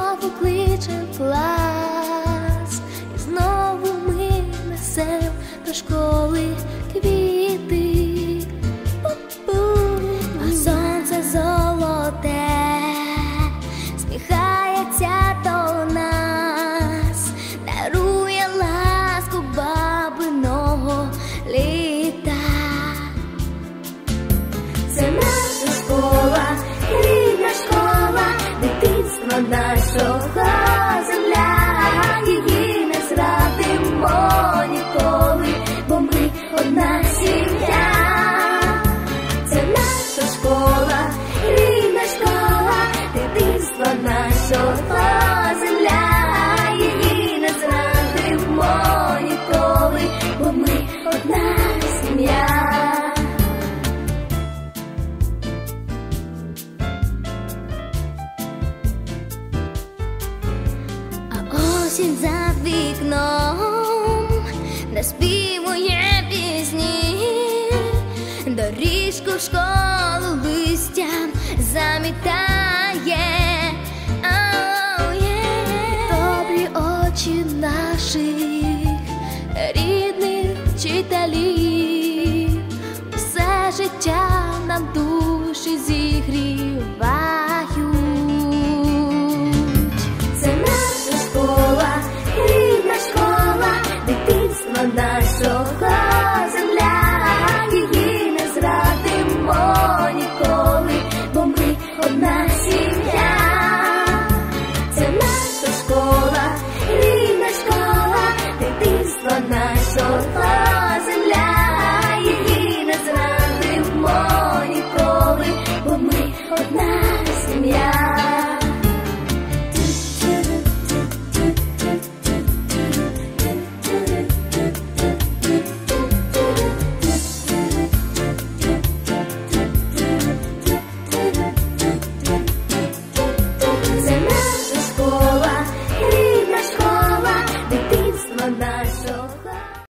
знову кличе клас, і знову ми несем до школи. Осінь за вікном наспівує пісні, доріжку в школу листям замітає, добрі очі наших рідних вчителів, все життя нам душі зі. my soul.